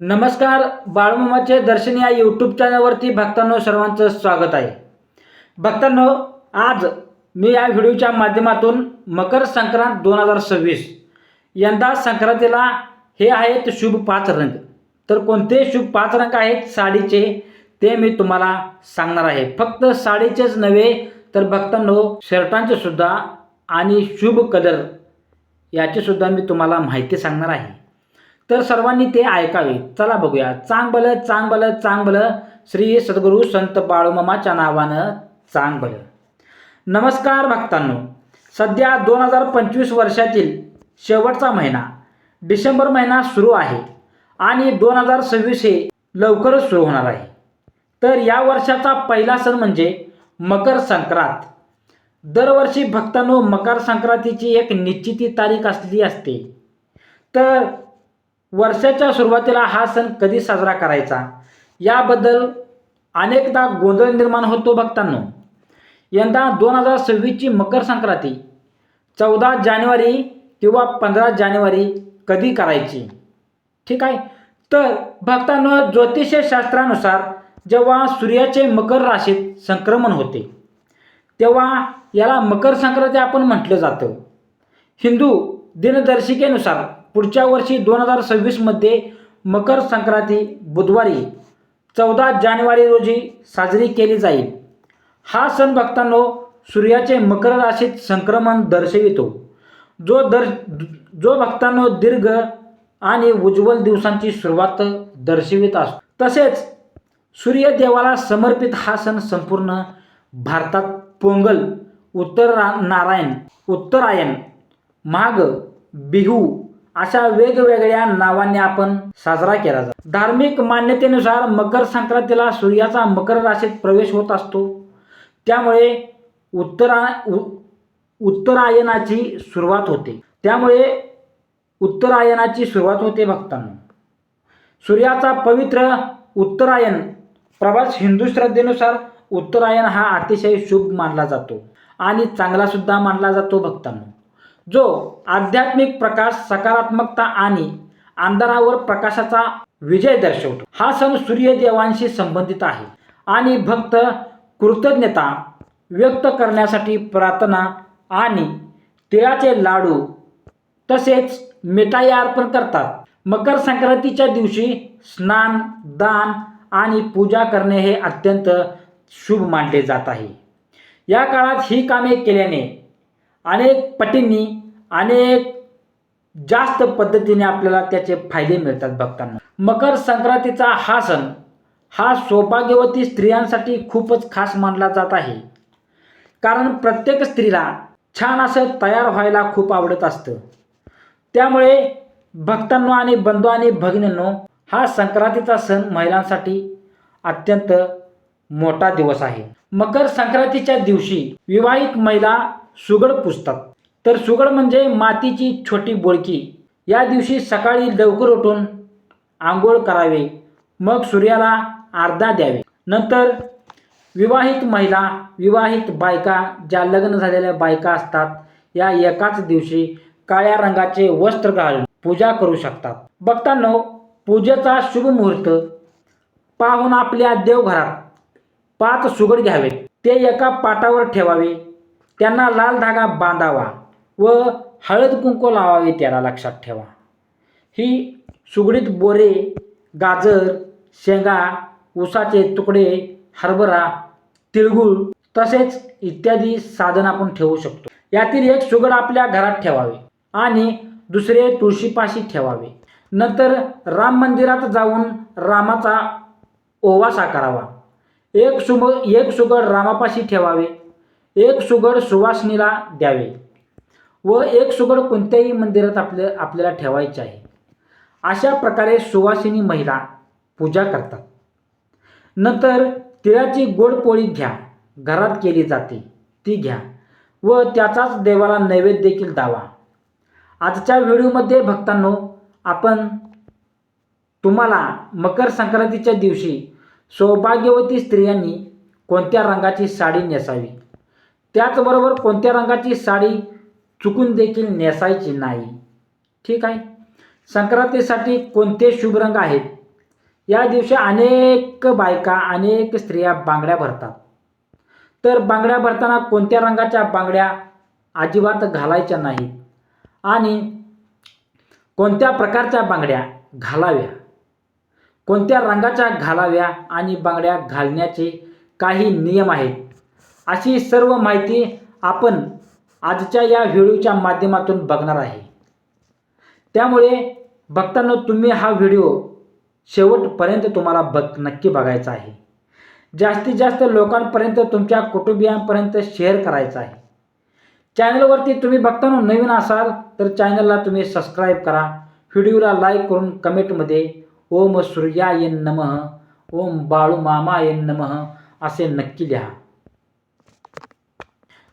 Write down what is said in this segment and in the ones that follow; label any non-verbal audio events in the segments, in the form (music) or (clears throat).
नमस्कार बाळमामाचे दर्शन या यूट्यूब चॅनलवरती भक्तांनो सर्वांचं स्वागत आहे. भक्तांनो आज मी या व्हिडिओच्या माध्यमातून मकर संक्रांत दोन हजार सव्वीस यंदा संक्रांतीला हे आहेत शुभ पाच रंग. तर कोणते शुभ पाच रंग आहेत साडीचे ते मी तुम्हाला सांगणार आहे. फक्त साडीचेच नव्हे तर भक्तांनो शर्टांचे सुद्धा आणि शुभ कलर याची सुद्धा मी तुम्हाला माहिती सांगणार आहे. तर सर्वांनी ते ऐकावे. चला बघूया. चांग चांगबल चांग चांग श्री सद्गुरू संत बाळूमामाच्या नावानं चांग भलं नमस्कार भक्तांनो. सध्या दोन हजार पंचवीस वर्षातील शेवटचा महिना. डिसेंबर महिना सुरू आहे आणि दोन हजार सव्वीस हे लवकरच सुरू होणार आहे. तर या वर्षाचा पहिला सण म्हणजे मकर संक्रांत. दरवर्षी भक्तांनो मकर संक्रांतीची एक निश्चिती तारीख असलेली असते. तर वर्षाच्या सुरुवातीला हा सण कधी साजरा करायचा? याबद्दल अनेकदा गोंधळ निर्माण होतो भक्तांनो. यंदा दोन हजार सव्वीसची मकर संक्रांती. चौदा जानेवारी किंवा पंधरा जानेवारी कधी करायची? ठीक आहे? तर भक्तांनो ज्योतिषशास्त्रानुसार जेव्हा सूर्याचे मकर राशीत संक्रमण होते तेव्हा याला मकर संक्रांती आपण म्हटलं जातं. हिंदू दिनदर्शिकेनुसार पुढच्या वर्षी दोन हजार सव्वीसमध्ये मकर संक्रांती बुधवारी चौदा जानेवारी रोजी साजरी केली जाईल. हा सण भक्तांनो सूर्याचे मकर राशीत संक्रमण दर्शवितो. जो दर जो भक्तांनो दीर्घ आणि उज्ज्वल दिवसांची सुरुवात दर्शवित असतो. तसेच सूर्यदेवाला समर्पित हा सण संपूर्ण भारतात पोंगल उत्तर नारायण उत्तरायण माघ बिहू अशा वेगवेगळ्या नावाने आपण साजरा केला जातो. धार्मिक मान्यतेनुसार मकर संक्रांतीला सूर्याचा मकर राशीत प्रवेश होत असतो. त्यामुळे उत्तरा उ- उत्तरायणाची सुरुवात होते. त्यामुळे उत्तरायणाची सुरुवात होते भक्तांना. सूर्याचा पवित्र उत्तरायण प्रवास हिंदू श्रद्धेनुसार उत्तरायण हा अतिशय शुभ मानला जातो आणि चांगलासुद्धा मानला जातो भक्तांना. जो आध्यात्मिक प्रकाश सकारात्मकता आणि अंधारावर प्रकाशाचा विजय दर्शवतो. हा सण सूर्यदेवांशी संबंधित आहे आणि भक्त कृतज्ञता व्यक्त करण्यासाठी प्रार्थना आणि तिळाचे लाडू तसेच मिठाई अर्पण करतात. मकर संक्रांतीच्या दिवशी स्नान दान आणि पूजा करणे हे अत्यंत शुभ मानले जात आहे. या काळात ही कामे केल्याने अनेक पटींनी अनेक जास्त पद्धतीने आपल्याला त्याचे फायदे मिळतात भक्तांना. मकर संक्रांतीचा हा सण हा सौभाग्यवती स्त्रियांसाठी खूपच खास मानला जात आहे. कारण प्रत्येक स्त्रीला छान असं तयार व्हायला खूप आवडत असतं. त्यामुळे भक्तांनो आणि बंधू आणि भगिनींनो हा संक्रांतीचा सण महिलांसाठी अत्यंत मोठा दिवस आहे. मकर संक्रांतीच्या दिवशी विवाहित महिला सुगड पुजतात तर सुगड म्हणजे मातीची छोटी बोळकी. या दिवशी सकाळी लवकर उठून आंघोळ करावे. मग सूर्याला अर्धा द्यावे. नंतर विवाहित महिला विवाहित बायका ज्या लग्न झालेल्या बायका असतात या एकाच दिवशी काळ्या रंगाचे वस्त्र घालून पूजा करू शकतात. बघताना पूजेचा शुभ मुहूर्त पाहून आपल्या देवघरात पाच सुगड घ्यावे. ते एका पाटावर ठेवावे. त्यांना लाल धागा बांधावा व हळद कुंकू लावावे त्याला लक्षात ठेवा. ही सुगडीत बोरे गाजर शेंगा ऊसाचे तुकडे हरभरा तिळगुळ तसेच इत्यादी साधन आपण ठेवू शकतो. यातील एक सुगड आपल्या घरात ठेवावे आणि दुसरे तुळशीपाशी ठेवावे. नंतर राम मंदिरात जाऊन रामाचा ओवासा करावा. एक सुग एक सुगड रामापाशी ठेवावे. एक सुगड सुवासनीला द्यावे. व एक सुगड कोणत्याही मंदिरात आपल्या आपल्याला ठेवायचे आहे. अशा प्रकारे सुवासिनी महिला पूजा करतात. नंतर तिळाची गोड पोळी घ्या. घरात केली जाते. ती घ्या. व त्याचाच देवाला नैवेद्य देखील दावा. आजच्या व्हिडिओमध्ये भक्तांनो आपण तुम्हाला मकर संक्रांतीच्या दिवशी सौभाग्यवती स्त्रियांनी कोणत्या रंगाची साडी नेसावी? त्याचबरोबर कोणत्या रंगाची साडी चुकून देखील नेसायची नाही? ठीक आहे. संक्रांतीसाठी कोणते शुभ रंग आहेत? या दिवशी अनेक बायका अनेक स्त्रिया बांगड्या भरतात. तर बांगड्या भरताना कोणत्या रंगाच्या बांगड्या अजिबात घालायच्या नाहीत? आणि कोणत्या प्रकारच्या बांगड्या घालाव्या? कोणत्या रंगाच्या घालाव्या आणि बांगड्या घालण्याचे काही नियम आहेत? अशी सर्व माहिती आपण आजच्या या व्हिडिओच्या माध्यमातून बघणार आहे. त्यामुळे बघताना तुम्ही हा व्हिडिओ शेवटपर्यंत तुम्हाला बघ नक्की बघायचा आहे. जास्तीत जास्त लोकांपर्यंत तुमच्या कुटुंबियांपर्यंत शेअर करायचा आहे. चॅनलवरती तुम्ही बघताना नवीन असाल तर चॅनलला तुम्ही सबस्क्राईब करा. व्हिडिओला लाईक करून कमेंटमध्ये ओम सूर्या येन नमः ओम बाळू मामा येन नमः असे नक्की लिहा.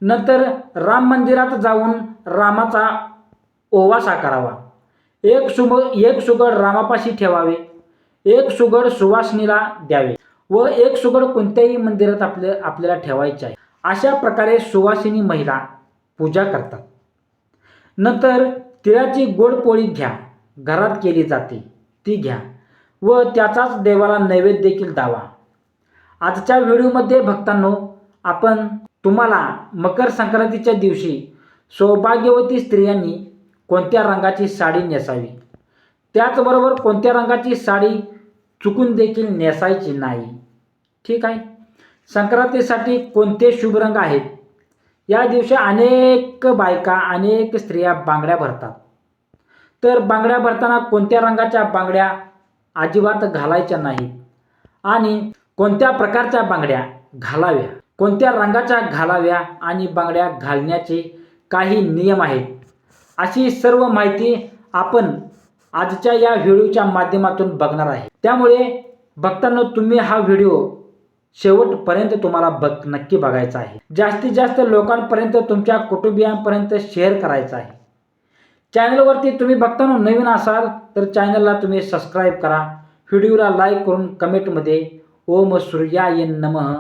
नंतर राम मंदिरात जाऊन रामाचा ओवासा करावा. एक सुग एक सुगड रामापाशी ठेवावे. एक सुगड सुवासनीला द्यावे व एक सुगड कोणत्याही मंदिरात आपल्या आपल्याला ठेवायचे आहे. अशा प्रकारे सुवासिनी महिला पूजा करतात. नंतर तिळाची गोड पोळी घ्या. घरात केली जाते. ती घ्या व त्याचाच देवाला नैवेद्य देखील दावा. आजच्या व्हिडिओमध्ये भक्तांनो आपण तुम्हाला मकर संक्रांतीच्या दिवशी सौभाग्यवती स्त्रियांनी कोणत्या रंगाची साडी नेसावी? त्याचबरोबर कोणत्या रंगाची साडी चुकून देखील नेसायची नाही? ठीक आहे. संक्रांतीसाठी कोणते शुभ रंग आहेत? या दिवशी अनेक बायका अनेक स्त्रिया बांगड्या भरतात. तर बांगड्या भरताना कोणत्या रंगाच्या बांगड्या अजिबात घालायच्या नाहीत? आणि कोणत्या प्रकारच्या बांगड्या घालाव्या? कोणत्या रंगाच्या घालाव्या आणि बांगड्या घालण्याचे काही नियम आहेत? अशी सर्व माहिती आपण आजच्या या व्हिडिओच्या माध्यमातून बघणार आहे. त्यामुळे बघताना तुम्ही हा व्हिडिओ शेवटपर्यंत तुम्हाला बघ नक्की बघायचा आहे. जास्तीत जास्त लोकांपर्यंत तुमच्या कुटुंबियांपर्यंत शेअर करायचा आहे. चॅनलवरती तुम्ही बघताना नवीन असाल तर चॅनलला तुम्ही सबस्क्राईब करा. व्हिडिओला लाईक करून कमेंटमध्ये ओम सूर्याय नमः.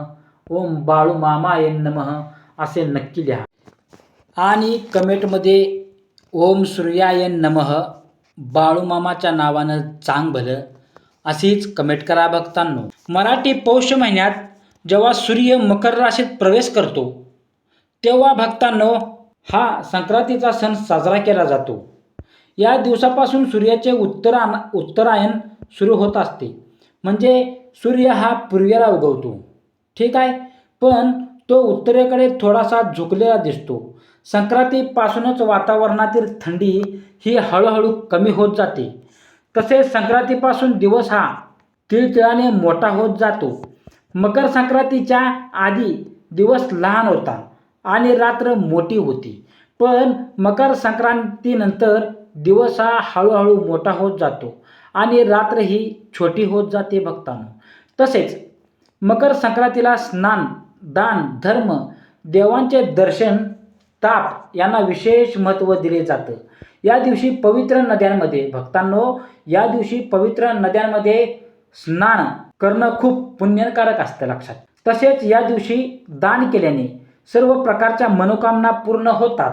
ओम बाळू मामाय नमः असे नक्की लिहा. आणि कमेंटमध्ये ओम सूर्याय नमः बाळूमामाच्या नावानं चांग भलं अशीच कमेंट करा भक्तांनो. मराठी पौष महिन्यात जेव्हा सूर्य मकर राशीत प्रवेश करतो तेव्हा भक्तांनो हा संक्रांतीचा सण साजरा केला जातो. या दिवसापासून सूर्याचे उत्तरा उत्तरायण सुरू होत असते. म्हणजे सूर्य हा पूर्वेला उगवतो. ठीक आहे. पण तो उत्तरेकडे थोडासा झुकलेला दिसतो. संक्रांतीपासूनच वातावरणातील थंडी ही हळूहळू कमी होत जाते. तसेच संक्रांतीपासून दिवस हा तिळतिळाने मोठा होत जातो. मकर संक्रांतीच्या आधी दिवस लहान होता आणि रात्र मोठी होती. पण मकर संक्रांतीनंतर दिवस हा हळूहळू मोठा होत जातो आणि रात्र ही छोटी होत जाते भक्तांनो. तसेच मकर संक्रांतीला स्नान दान धर्म देवांचे दर्शन ताप यांना विशेष महत्त्व दिले जातं. या दिवशी पवित्र नद्यांमध्ये भक्तांनो या दिवशी पवित्र नद्यांमध्ये स्नान करणं खूप पुण्यकारक असतं लक्षात. तसेच या दिवशी दान केल्याने सर्व प्रकारच्या मनोकामना पूर्ण होतात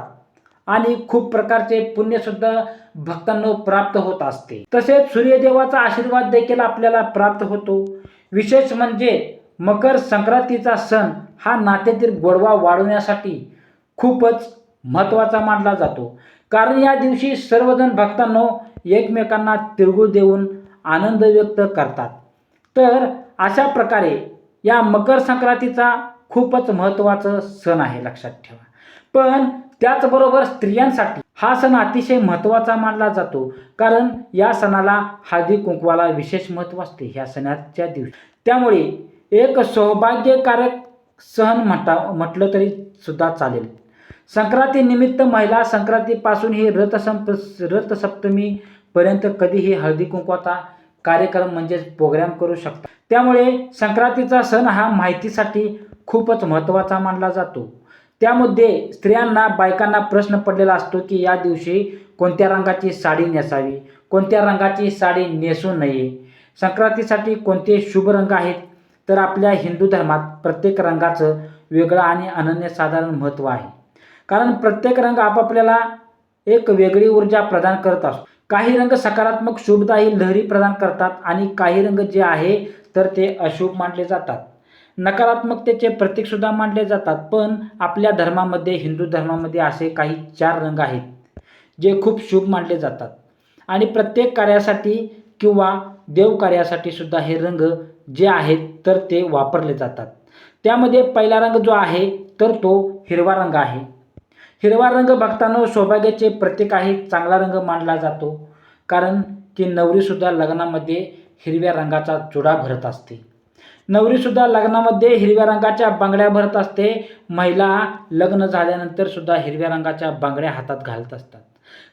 आणि खूप प्रकारचे पुण्यसुद्धा भक्तांनो प्राप्त होत असते. तसेच सूर्यदेवाचा आशीर्वाद देखील आपल्याला प्राप्त होतो. विशेष म्हणजे मकर संक्रांतीचा सण हा नात्यातील गोडवा वाढवण्यासाठी खूपच महत्त्वाचा मानला जातो. कारण या दिवशी सर्वजण भक्तांनो एकमेकांना तिळगुळ देऊन आनंद व्यक्त करतात. तर अशा प्रकारे या मकर संक्रांतीचा खूपच महत्त्वाचा सण आहे लक्षात ठेवा. पण त्याचबरोबर स्त्रियांसाठी हा सण अतिशय महत्त्वाचा मानला जातो. कारण या सणाला हळदी कुंकवाला विशेष महत्त्व असते ह्या सणाच्या दिवशी. त्यामुळे एक सौभाग्यकारक सण म्हणता म्हटलं तरी सुद्धा चालेल. संक्रांतीनिमित्त महिला संक्रांतीपासून ही रथसंप रथसप्तमीपर्यंत कधीही हळदी कुंकवाचा कार्यक्रम म्हणजेच प्रोग्राम करू शकतात त्यामुळे संक्रांतीचा सण हा माहितीसाठी खूपच महत्त्वाचा मानला जातो. त्यामध्ये स्त्रियांना बायकांना प्रश्न पडलेला असतो की या दिवशी कोणत्या रंगाची साडी नेसावी? कोणत्या रंगाची साडी नेसू नये? संक्रांतीसाठी कोणते शुभ रंग आहेत? तर आपल्या हिंदू धर्मात प्रत्येक रंगाचं वेगळं आणि अनन्यसाधारण महत्त्व आहे. कारण प्रत्येक रंग आपापल्याला एक वेगळी ऊर्जा प्रदान करत असतो. काही रंग सकारात्मक शुभदायी लहरी प्रदान करतात आणि काही रंग जे आहे तर ते अशुभ मानले जातात. नकारात्मकतेचे प्रतीकसुद्धा मानले जातात. पण आपल्या धर्मामध्ये हिंदू धर्मामध्ये असे काही चार रंग आहेत जे खूप शुभ मानले जातात. आणि प्रत्येक कार्यासाठी किंवा देवकार्यासाठी सुद्धा हे रंग जे आहेत तर ते वापरले जातात. त्यामध्ये पहिला रंग जो आहे तर तो हिरवा रंग आहे. हिरवा रंग बघताना सौभाग्याचे प्रतीक आहे चांगला रंग मानला जातो. कारण की नवरीसुद्धा लग्नामध्ये हिरव्या रंगाचा चुडा भरत असते. नवरीसुद्धा लग्नामध्ये हिरव्या रंगाच्या बांगड्या भरत असते. महिला लग्न झाल्यानंतर सुद्धा हिरव्या रंगाच्या बांगड्या हातात घालत असतात.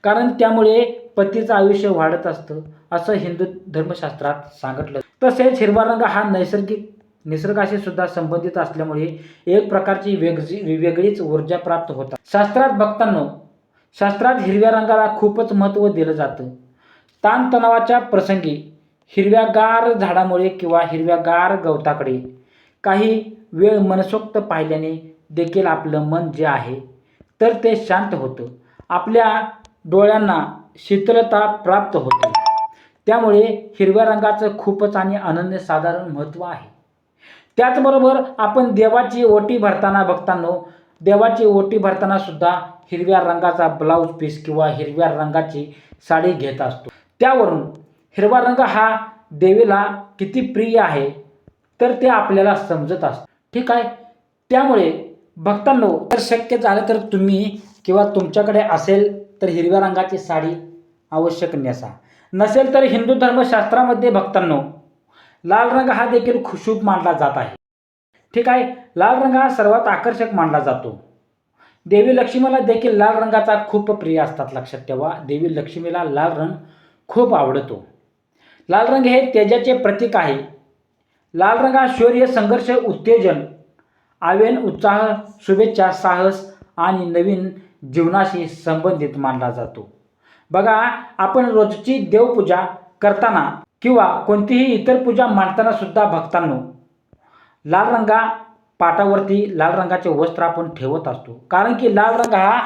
कारण त्यामुळे पतीचं आयुष्य वाढत असतं असं हिंदू धर्मशास्त्रात सांगितलं तसेच हिरवा रंग हा नैसर्गिक निसर्गाशी सुद्धा संबंधित असल्यामुळे एक प्रकारची वेगळी वेगळीच ऊर्जा प्राप्त होतात शास्त्रात बघताना शास्त्रात हिरव्या रंगाला खूपच महत्त्व दिलं जातं. ताणतणावाच्या प्रसंगी हिरव्यागार झाडामुळे किंवा हिरव्यागार गवताकडे काही वेळ मनसोक्त पाहिल्याने देखील आपलं मन जे आहे तर ते शांत होतं. आपल्या डोळ्यांना शीतलता प्राप्त होते. त्यामुळे हिरव्या रंगाचं खूपच आणि अनन्यसाधारण महत्त्व आहे. त्याचबरोबर आपण देवाची ओटी भरताना बघताना देवाची ओटी भरताना सुद्धा हिरव्या रंगाचा ब्लाऊज पीस किंवा हिरव्या रंगाची साडी घेत असतो. त्यावरून हिरवा रंग हा देवीला किती प्रिय आहे तर ते आपल्याला समजत असतं. ठीक आहे? त्यामुळे भक्तांनो जर शक्य झालं तर तुम्ही किंवा तुमच्याकडे असेल तर हिरव्या रंगाची साडी आवश्यक नेसा. नसेल तर हिंदू धर्मशास्त्रामध्ये भक्तांनो लाल रंग हा देखील खुशूब मानला जात आहे. ठीक आहे लाल रंग हा सर्वात आकर्षक मानला जातो. देवी लक्ष्मीला देखील लाल रंगाचा खूप प्रिय असतात लक्षात ठेवा. देवी लक्ष्मीला लाल रंग खूप आवडतो. लाल रंग हे तेजाचे प्रतीक आहे. लाल रंग हा शौर्य संघर्ष उत्तेजन आवेन उत्साह शुभेच्छा साहस आणि नवीन जीवनाशी संबंधित मानला जातो. बघा आपण रोजची देवपूजा करताना किंवा कोणतीही इतर पूजा मांडताना सुद्धा भक्तांनो लाल रंगा पाटावरती लाल रंगाचे वस्त्र आपण ठेवत असतो. कारण की लाल रंग हा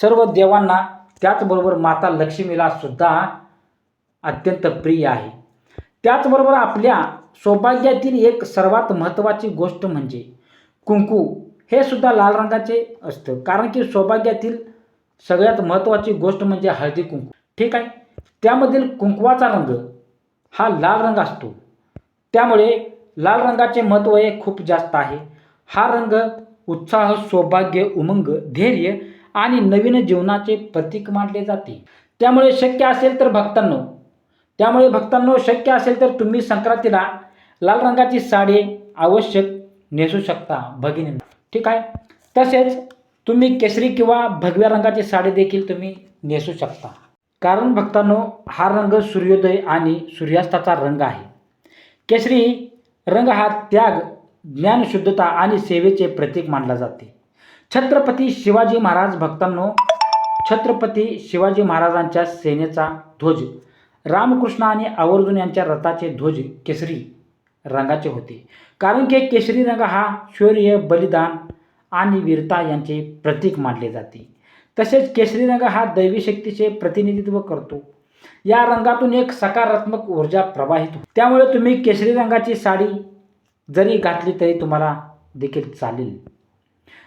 सर्व देवांना त्याचबरोबर माता लक्ष्मीला सुद्धा अत्यंत प्रिय आहे. त्याचबरोबर आपल्या सौभाग्यातील एक सर्वात महत्त्वाची गोष्ट म्हणजे कुंकू हे सुद्धा लाल रंगाचे असतं. कारण की सौभाग्यातील सगळ्यात महत्त्वाची गोष्ट म्हणजे हळदी कुंकू. ठीक आहे? त्यामधील कुंकवाचा रंग हा लाल रंग असतो. त्यामुळे लाल रंगाचे महत्त्व हे खूप जास्त आहे. हा रंग उत्साह सौभाग्य उमंग धैर्य आणि नवीन जीवनाचे प्रतीक मानले जाते. त्यामुळे शक्य असेल तर भक्तांनो त्यामुळे भक्तांनो शक्य असेल तर तुम्ही संक्रांतीला लाल रंगाची साडी आवश्यक नेसू शकता भगिनी ठीक आहे? तसेच तुम्ही केसरी किंवा भगव्या रंगाची साडी देखील तुम्ही नेसू शकता. कारण भक्तांनो हा रंग सूर्योदय आणि सूर्यास्ताचा रंग आहे. केसरी रंग हा त्याग ज्ञानशुद्धता आणि सेवेचे प्रतीक मानला जाते. छत्रपती शिवाजी महाराज भक्तांनो छत्रपती शिवाजी महाराजांच्या सेनेचा ध्वज रामकृष्ण आणि आवर्जून यांच्या रथाचे ध्वज केसरी रंगाचे होते. कारण की केशरी रंग हा शौर्य बलिदान आणि वीरता यांचे प्रतीक मानले जाते. तसेच केशरी रंग हा दैवी शक्तीचे प्रतिनिधित्व करतो. या रंगातून एक सकारात्मक ऊर्जा प्रवाहित होते. त्यामुळे तुम्ही केशरी रंगाची साडी जरी घातली तरी तुम्हाला देखील चालेल.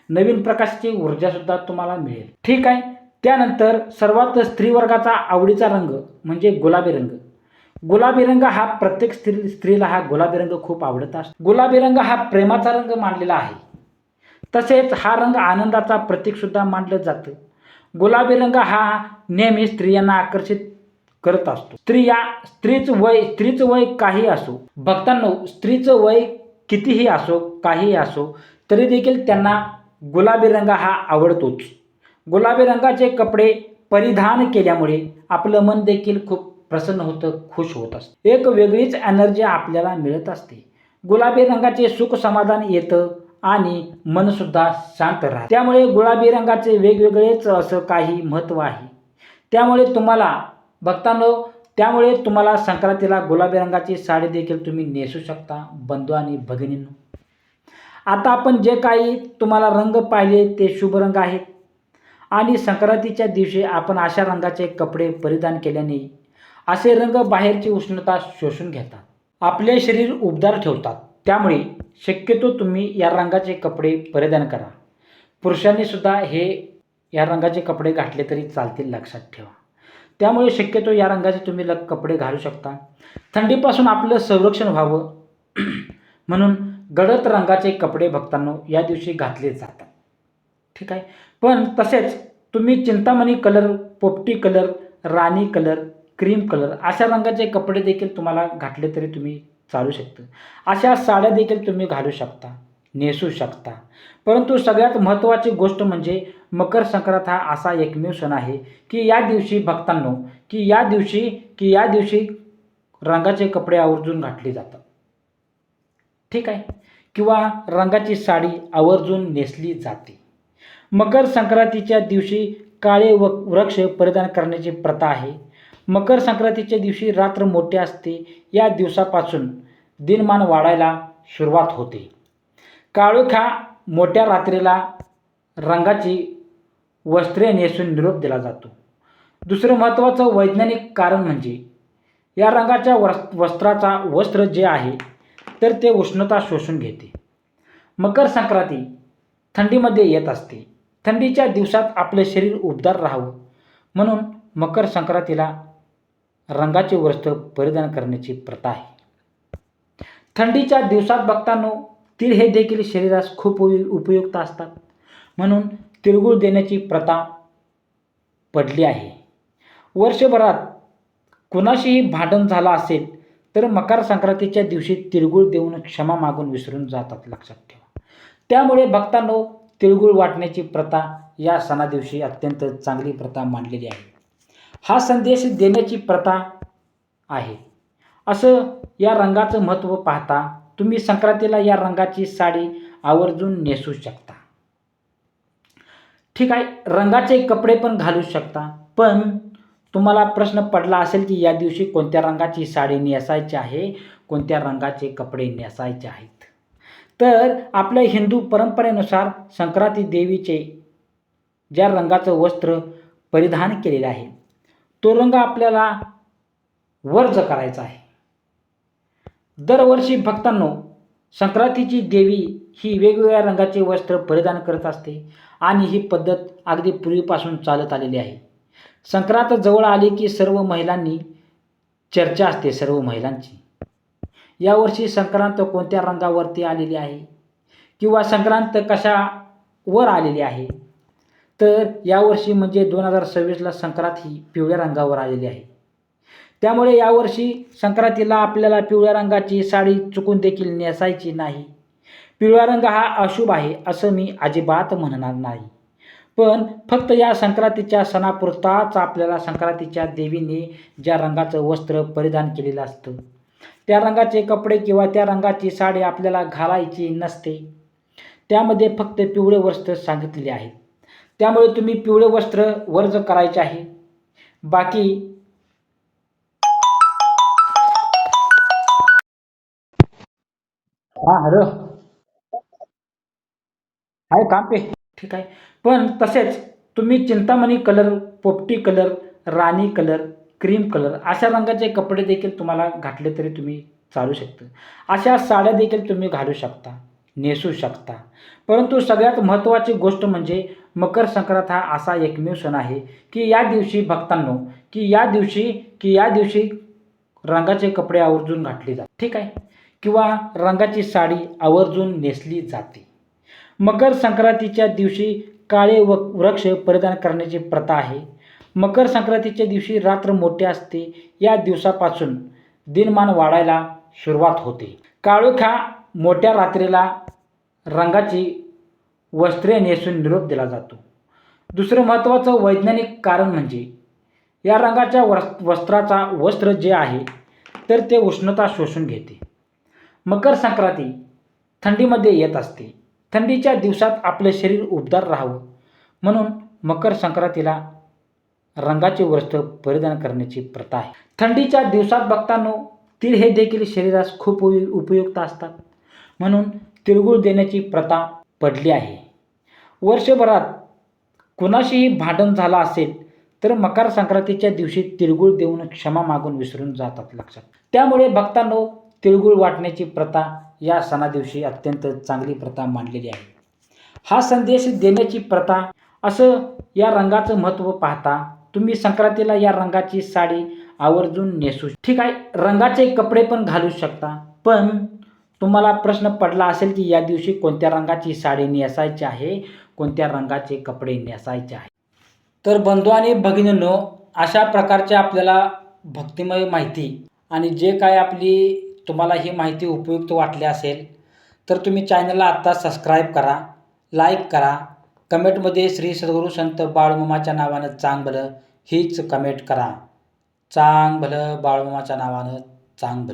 नवीन प्रकाशची ऊर्जासुद्धा तुम्हाला मिळेल. ठीक आहे. त्यानंतर सर्वात स्त्रीवर्गाचा आवडीचा रंग म्हणजे गुलाबी रंग. गुलाबी रंग हा प्रत्येक स्त्री स्त्रीला हा गुलाबी रंग खूप आवडत असतो. गुलाबी रंग हा प्रेमाचा रंग मानलेला आहे. तसेच हा रंग आनंदाचा प्रतीकसुद्धा मानलं जातं. गुलाबी रंग हा नेहमी स्त्रियांना आकर्षित करत असतो. स्त्रिया स्त्रीचं वय स्त्रीचं वय काही असो भक्तांनो स्त्रीचं वय कितीही असो काहीही असो तरी देखील त्यांना गुलाबी रंग हा आवडतोच. गुलाबी रंगाचे कपडे परिधान केल्यामुळे आपलं मन देखील खूप प्रसन्न होतं खुश होत असतं. एक वेगळीच एनर्जी आपल्याला मिळत असते. गुलाबी रंगाचे सुख समाधान येतं आणि मनसुद्धा शांत राहते. त्यामुळे गुलाबी रंगाचे वेगवेगळेच असं काही महत्त्व आहे. त्यामुळे तुम्हाला भक्तांनो त्यामुळे तुम्हाला संक्रांतीला गुलाबी रंगाची साडी देखील तुम्ही नेसू शकता बंधू आणि भगिनींनो. आता आपण जे काही तुम्हाला रंग पाहिले ते शुभ रंग आहेत. आणि संक्रांतीच्या दिवशी आपण अशा रंगाचे कपडे परिधान केल्याने असे रंग बाहेरची उष्णता शोषून घेतात. आपले शरीर उबदार ठेवतात. त्यामुळे शक्यतो तुम्ही या रंगाचे कपडे परिधान करा. पुरुषांनी सुद्धा हे या रंगाचे कपडे घातले तरी चालतील लक्षात ठेवा. त्यामुळे शक्यतो या रंगाचे तुम्ही ल कपडे घालू शकता. थंडीपासून आपलं संरक्षण व्हावं. (clears throat) म्हणून गडद रंगाचे कपडे भक्तांनो या दिवशी घातले जातात. ठीक आहे? पण तसेच तुम्ही चिंतामणी कलर पोपटी कलर राणी कलर क्रीम कलर अशा रंगाचे कपडे देखील तुम्हाला घातले तरी तुम्ही चालू शकतं. अशा साड्या देखील तुम्ही घालू शकता नेसू शकता. परंतु सगळ्यात महत्त्वाची गोष्ट म्हणजे मकर संक्रांत हा असा एकमेव सण आहे की या दिवशी भक्तांनो की या दिवशी की या दिवशी रंगाचे कपडे आवर्जून घातले जातात. ठीक आहे? किंवा रंगाची साडी आवर्जून नेसली जाते. मकर संक्रांतीच्या दिवशी काळे व वृक्ष परिधान करण्याची प्रथा आहे. मकर संक्रांतीच्या दिवशी रात्र मोठे असते. या दिवसापासून दिनमान वाढायला सुरुवात होते. काळोख्या मोठ्या रात्रीला रंगाची वस्त्रे नेसून निरोप दिला जातो. दुसरं महत्त्वाचं वैज्ञानिक कारण म्हणजे या रंगाच्या वस् वस्त्राचा वस्त्र जे आहे तर ते उष्णता शोषून घेते. मकर संक्रांती थंडीमध्ये येत असते. थंडीच्या दिवसात आपलं शरीर उबदार राहावं म्हणून मकर संक्रांतीला रंगाचे वस्त्र परिधान करण्याची प्रथा आहे. थंडीच्या दिवसात बघतानो तीळ हे देखील शरीरास खूप उपयुक्त असतात. म्हणून तिळगुळ देण्याची प्रथा पडली आहे. वर्षभरात कुणाशीही भांडण झालं असेल तर मकर संक्रांतीच्या दिवशी तिळगुळ देऊन क्षमा मागून विसरून जातात लक्षात ठेवा. त्यामुळे भक्तांनो तिळगुळ वाटण्याची प्रथा या सणादिवशी अत्यंत चांगली प्रथा मांडलेली आहे. हा संदेश देण्याची प्रथा आहे. असं या रंगाचं महत्त्व पाहता तुम्ही संक्रांतीला या रंगाची साडी आवर्जून नेसू शकता. ठीक आहे रंगाचे कपडे पण घालू शकता पण तुम्हाला प्रश्न पडला असेल की या दिवशी कोणत्या रंगाची साडी नेसायची आहे कोणत्या रंगाचे कपडे नेसायचे आहेत. तर आपल्या हिंदू परंपरेनुसार संक्रांती देवीचे ज्या रंगाचं वस्त्र परिधान केलेलं आहे तो रंग आपल्याला वर्ज करायचा आहे. दरवर्षी भक्तांनो संक्रांतीची देवी ही वेगवेगळ्या रंगाचे वस्त्र परिधान करत असते आणि ही पद्धत अगदी पूर्वीपासून चालत आलेली आहे. संक्रांत जवळ आली की सर्व महिलांनी चर्चा असते सर्व महिलांची. यावर्षी संक्रांत कोणत्या रंगावरती आलेली आहे? किंवा संक्रांत कशावर आलेली आहे? तर यावर्षी म्हणजे दोन हजार सव्वीसला संक्रांत ही पिवळ्या रंगावर आलेली आहे. त्यामुळे यावर्षी संक्रांतीला आपल्याला पिवळ्या रंगाची साडी चुकून देखील नेसायची नाही. पिवळा रंग हा अशुभ आहे असं मी अजिबात म्हणणार नाही. पण फक्त या संक्रांतीच्या सणापुरताच आपल्याला संक्रांतीच्या देवीने ज्या रंगाचं वस्त्र परिधान केलेलं असतं त्या रंगाचे कपडे किंवा त्या रंगाची साडी आपल्याला घालायची नसते. त्यामध्ये फक्त पिवळे वस्त्र सांगितलेले आहेत. त्यामुळे तुम्ही पिवळं वस्त्र वर्ज करायचे आहे. बाकी हा हॅलो. आहे कांपे. ठीक आहे. पण तसेच तुम्ही चिंतामणी कलर पोपटी कलर राणी कलर क्रीम कलर अशा रंगाचे कपडे देखील तुम्हाला घातले तरी तुम्ही चालू शकतं. अशा साड्या देखील तुम्ही घालू शकता नेसू शकता. परंतु सगळ्यात महत्त्वाची गोष्ट म्हणजे मकर संक्रांत हा असा एकमेव सण आहे की या दिवशी भक्तांनो की या दिवशी की या दिवशी रंगाचे कपडे आवर्जून घातले जातात. ठीक आहे? किंवा रंगाची साडी आवर्जून नेसली जाते. मकर संक्रांतीच्या दिवशी काळे व वृक्ष परिधान करण्याची प्रथा आहे. मकर संक्रांतीच्या दिवशी रात्र मोठी असते. या दिवसापासून दिनमान वाढायला सुरुवात होते. काळोख्या मोठ्या रात्रीला रंगाची वस्त्रे नेसून निरोप दिला जातो. दुसरं महत्त्वाचं वैज्ञानिक कारण म्हणजे या रंगाच्या वस् वस्त्राचा वस्त्र जे आहे तर ते उष्णता शोषून घेते. मकर संक्रांती थंडीमध्ये येत असते. थंडीच्या दिवसात आपलं शरीर उबदार राहावं. म्हणून मकर संक्रांतीला रंगाचे वस्त्र परिधान करण्याची प्रथा आहे. थंडीच्या दिवसात बघतानो तीळ हे देखील शरीरास खूप उपयुक्त असतात. म्हणून तिळगुळ देण्याची प्रथा पडली आहे. वर्षभरात कुणाशीही भांडण झालं असेल तर मकर संक्रांतीच्या दिवशी तिळगुळ देऊन क्षमा मागून विसरून जातात लक्षात. त्यामुळे भक्तांनो तिळगुळ वाटण्याची प्रथा या सणादिवशी अत्यंत चांगली प्रथा मानलेली आहे. हा संदेश देण्याची प्रथा असं या रंगाचं महत्त्व पाहता तुम्ही संक्रांतीला या रंगाची साडी आवर्जून नेसू ठीक आहे रंगाचे कपडे पण घालू शकता पण तुम्हाला प्रश्न पडला असेल की या दिवशी कोणत्या रंगाची साडी नेसायची आहे कोणत्या रंगाचे कपडे नेसायचे आहे तर बंधू आणि भगिनींनो अशा प्रकारचे आपल्याला भक्तिमय माहिती आणि जे काय आपली तुम्हाला ही माहिती उपयुक्त वाटली असेल तर तुम्ही चॅनलला आत्ता सबस्क्राईब करा लाईक करा कमेंटमध्ये श्री सद्गुरू संत बाळमामाच्या नावानं चांग भलं हीच कमेंट करा. चांग भलं बाळमामाच्या नावानं चांग भलं